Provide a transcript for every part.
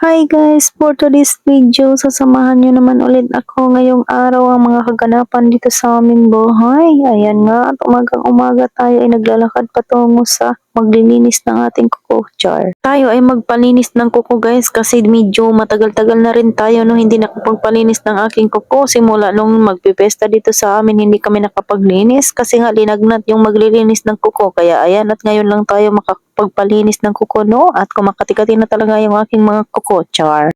Hi guys! For today's video, sasamahan nyo naman ulit ako ngayong araw ang mga kaganapan dito sa aming bahay. Ayan nga, at umagang umaga tayo ay naglalakad patungo sa maglilinis ng ating kuko jar. Tayo ay magpalinis ng kuko guys kasi medyo matagal-tagal na rin tayo no hindi nakapagpalinis ng aking kuko simula nung magpipesta dito sa amin hindi kami nakapaglinis kasi nga linagnat yung maglilinis ng kuko kaya ayan at ngayon lang tayo makapagpalinis ng kuko no at kumakati-kati na talaga yung aking mga kuko char.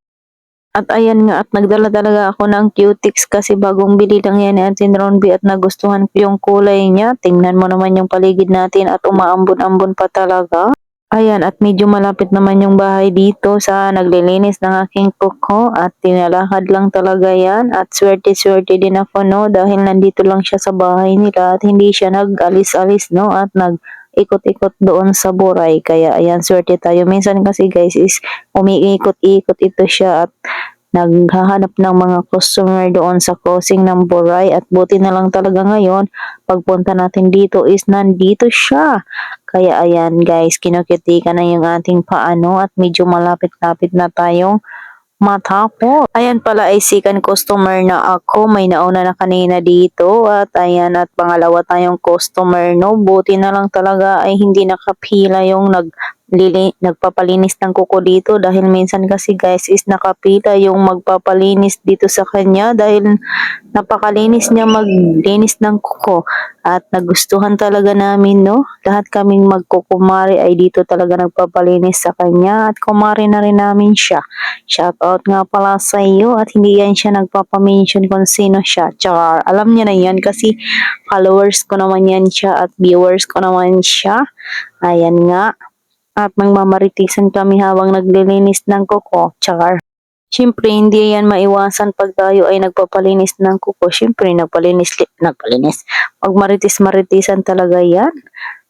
At ayan nga, at nagdala talaga ako ng cutics kasi bagong bili lang yan ni Auntie Ronby at nagustuhan ko yung kulay niya. Tingnan mo naman yung paligid natin at umaambon-ambon pa talaga. Ayan, at medyo malapit naman yung bahay dito sa naglilinis ng aking kuko at tinalakad lang talaga yan at swerte-swerte din ako no dahil nandito lang siya sa bahay nila at hindi siya nag-alis-alis no at nag ikot-ikot doon sa buray. Kaya ayan, swerte tayo. Minsan kasi guys is umiikot-ikot ito siya at naghahanap ng mga customer doon sa crossing ng buray at buti na lang talaga ngayon pagpunta natin dito is nandito siya kaya ayan guys kinukitikan na yung ating paano at medyo malapit-lapit na tayong matapos. Ayan pala ay second customer na ako. May nauna na kanina dito at ayan at pangalawa tayong customer no. Buti na lang talaga ay hindi nakapila yung nag lili, nagpapalinis ng kuko dito dahil minsan kasi guys is nakapila yung magpapalinis dito sa kanya dahil napakalinis niya maglinis ng kuko. At nagustuhan talaga namin no? Lahat kaming magkukumari ay dito talaga nagpapalinis sa kanya at kumari na rin namin siya. Shout out nga pala sa iyo at hindi yan siya nagpapamention kung sino siya. Char alam niya na yan kasi followers ko naman yan siya at viewers ko naman siya. Ayan nga at nagmamaritisan kami habang naglilinis ng kuko, char. Siyempre, hindi yan maiwasan pag tayo ay nagpapalinis ng kuko. Siyempre, nagpalinis, nagpalinis. Magmaritis-maritisan talaga yan.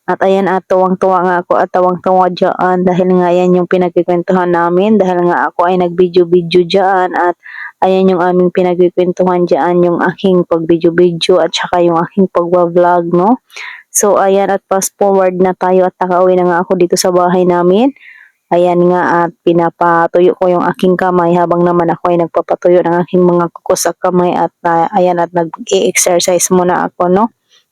At ayan at tuwang-tuwa nga ako at tawang-tuwa dyan dahil nga yan yung pinagkikwentuhan namin dahil nga ako ay nag-video-video dyan at ayan yung aming pinagkikwentuhan dyan yung aking pag-video-video at saka yung aking pag-vlog no. So, ayan at fast forward na tayo at nakauwi na nga ako dito sa bahay namin. Ayan nga at pinapatuyo ko yung aking kamay habang naman ako ay nagpapatuyo ng aking mga kuko sa kamay at uh, ayan at nag-exercise muna ako no.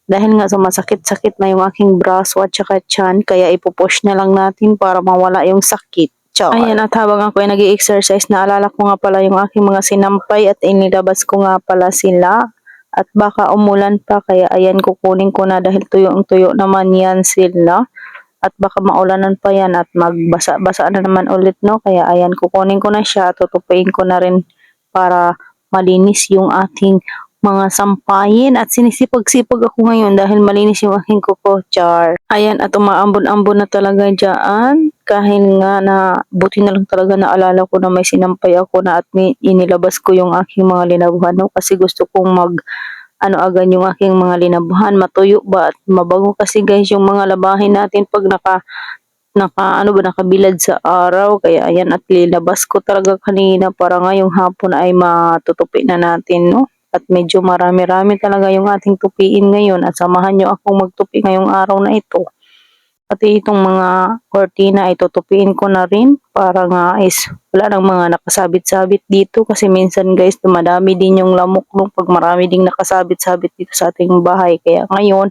Dahil nga sumasakit-sakit na yung aking braso at saka chan kaya ipupush na lang natin para mawala yung sakit. Char. Ayan at habang ako ay nag exercise naalala ko nga pala yung aking mga sinampay at inilabas ko nga pala sila at baka umulan pa kaya ayan kukunin ko na dahil tuyong tuyo naman yan sila at baka maulanan pa yan at magbasa-basa na naman ulit no? Kaya ayan kukunin ko na siya at tutupuin ko na rin para malinis yung ating mga sampayin. At sinisipag-sipag ako ngayon dahil malinis yung aking kuko char. Ayan at umaambon-ambon na talaga dyan kahit nga na buti na lang talaga naalala ko na may sinampay ako na at may, inilabas ko yung aking mga linabuhan no? kasi gusto kong mag ano agad yung aking mga linabuhan matuyo ba at mabago kasi guys yung mga labahin natin pag naka naka ano ba nakabilad sa araw kaya ayan at linabas ko talaga kanina para ngayong hapon ay matutupi na natin no at medyo marami-rami talaga yung ating tupiin ngayon at samahan nyo akong magtupi ngayong araw na ito. Pati itong mga cortina ay tutupiin ko na rin para nga is wala nang mga nakasabit-sabit dito kasi minsan guys dumadami din yung lamok nung pag marami ding nakasabit-sabit dito sa ating bahay. Kaya ngayon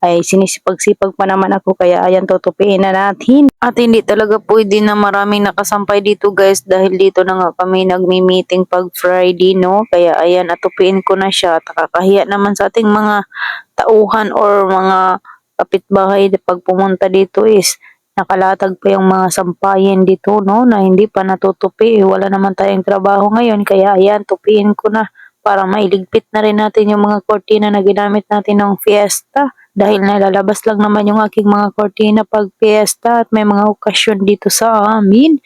ay sinisipag-sipag pa naman ako kaya ayan tutupiin na natin. At hindi talaga pwede na maraming nakasampay dito guys dahil dito na nga kami nagmi-meeting pag Friday no. Kaya ayan atupiin ko na siya at nakakahiya naman sa ating mga tauhan or mga kapitbahay pag pumunta dito is nakalatag pa yung mga sampayan dito no na hindi pa natutupi. Wala naman tayong trabaho ngayon kaya ayan tupiin ko na para mailigpit na rin natin yung mga kortina na ginamit natin ng fiesta dahil nalalabas lang naman yung aking mga kortina pag fiesta at may mga okasyon dito sa amin.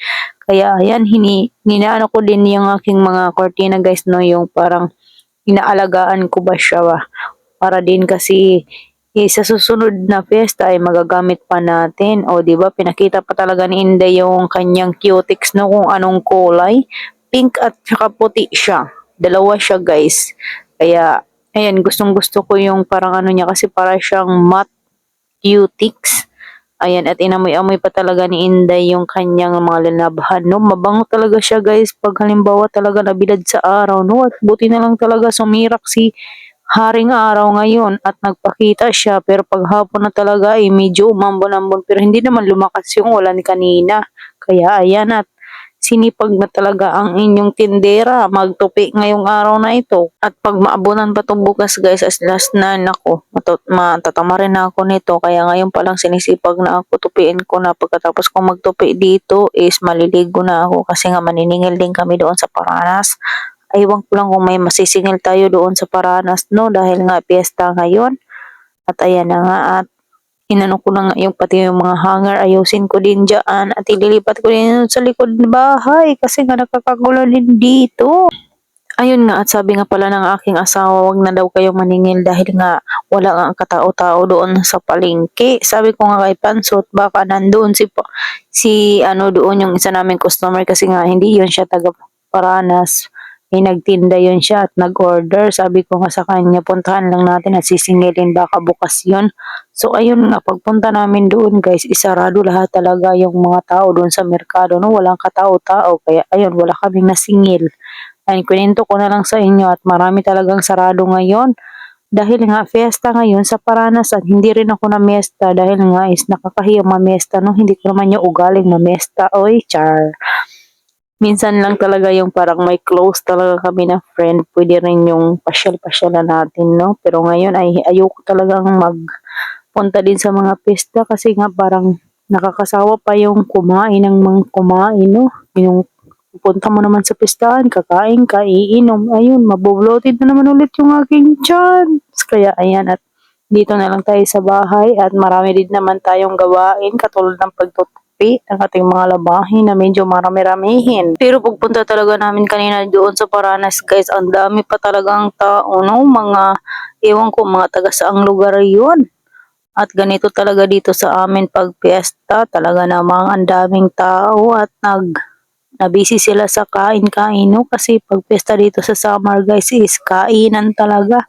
Kaya ayan, hini, hinaano ko din yung aking mga kortina guys no, yung parang inaalagaan ko ba siya ba. Para din kasi sa susunod na fiesta ay magagamit pa natin. O di ba pinakita pa talaga ni Inday yung kanyang cutics no kung anong kulay. Pink at saka puti siya. Dalawa siya guys. Kaya Ayan, gustong gusto ko yung parang ano niya kasi para siyang matte cutics. Ayan, at inamoy-amoy pa talaga ni Inday yung kanyang mga linabhan, no? Mabango talaga siya, guys, pag halimbawa talaga nabilad sa araw, no? At buti na lang talaga sumirak si Haring Araw ngayon at nagpakita siya. Pero paghapon na talaga, eh, medyo umambon-ambon. Pero hindi naman lumakas yung ulan kanina. Kaya ayan at sinipag na talaga ang inyong tindera magtupi ngayong araw na ito. At pag maabunan pa itong bukas guys as last na nako, matatama rin na ako nito. Kaya ngayon pa lang sinisipag na ako tupiin ko na pagkatapos kong magtupi dito is maliligo na ako kasi nga maniningil din kami doon sa Paranas. Aywan ko lang kung may masisingil tayo doon sa Paranas no dahil nga piyesta ngayon. At ayan na nga at inano ko na yung pati yung mga hanger, ayusin ko din dyan at ililipat ko din sa likod ng bahay kasi nga nakakagulo din dito. Ayun nga at sabi nga pala ng aking asawa wag na daw kayo maningil dahil nga wala nga katao-tao doon sa palengke. Sabi ko nga kay Pansot baka nandoon si si ano doon yung isa naming customer kasi nga hindi yun siya taga Paranas. May nagtinda yun siya at nag-order. Sabi ko nga sa kanya, puntahan lang natin at sisingilin baka bukas yun. So ayun nga, pagpunta namin doon guys, isarado lahat talaga yung mga tao doon sa merkado. No? Walang katao-tao. Kaya ayun, wala kaming nasingil. Ayun, kwento ko na lang sa inyo at marami talagang sarado ngayon. Dahil nga, fiesta ngayon sa Paranas at hindi rin ako na miesta dahil nga is nakakahiya mamiesta. No? Hindi ko naman yung ugaling mamiesta. Oy, char minsan lang talaga yung parang may close talaga kami na friend, pwede rin yung pasyal-pasyalan natin, no? Pero ngayon ay ayoko talagang magpunta din sa mga pista kasi nga parang nakakasawa pa yung kumain ng mga kumain, no? Yung pupunta mo naman sa pistahan, kakain ka, iinom, ayun, mabobloated na naman ulit yung aking chance. Kaya ayan, at dito na lang tayo sa bahay at marami din naman tayong gawain katulad ng pagtutupi ng ating mga labahin na medyo marami-ramihin. Pero pagpunta talaga namin kanina doon sa Paranas guys, ang dami pa talagang tao, no? Mga, ewan ko, mga taga saang lugar yun. At ganito talaga dito sa amin pag piyesta, talaga namang ang daming tao at nag nabisi sila sa kain-kain, no? Kasi pag piyesta dito sa summer guys is kainan talaga.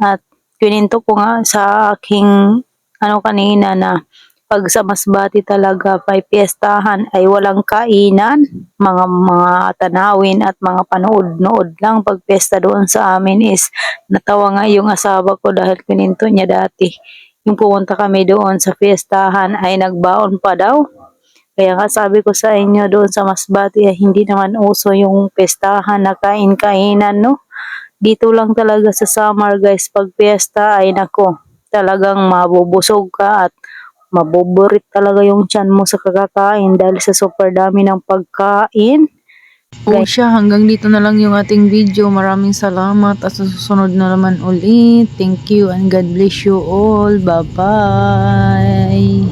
At kininto ko nga sa aking ano kanina na pag sa Masbati talaga may piyestahan ay walang kainan, mga mga tanawin at mga panood-nood lang pag piyesta doon sa amin is natawa nga yung asawa ko dahil kininto niya dati. Yung pumunta kami doon sa piyestahan ay nagbaon pa daw. Kaya nga sabi ko sa inyo doon sa Masbati ay hindi naman uso yung piyestahan na kain-kainan no. Dito lang talaga sa summer guys pag piyesta ay nako talagang mabubusog ka at maboborit talaga yung tiyan mo sa kakakain dahil sa super dami ng pagkain. O siya, hanggang dito na lang yung ating video. Maraming salamat at sa susunod na naman ulit. Thank you and God bless you all. Bye-bye.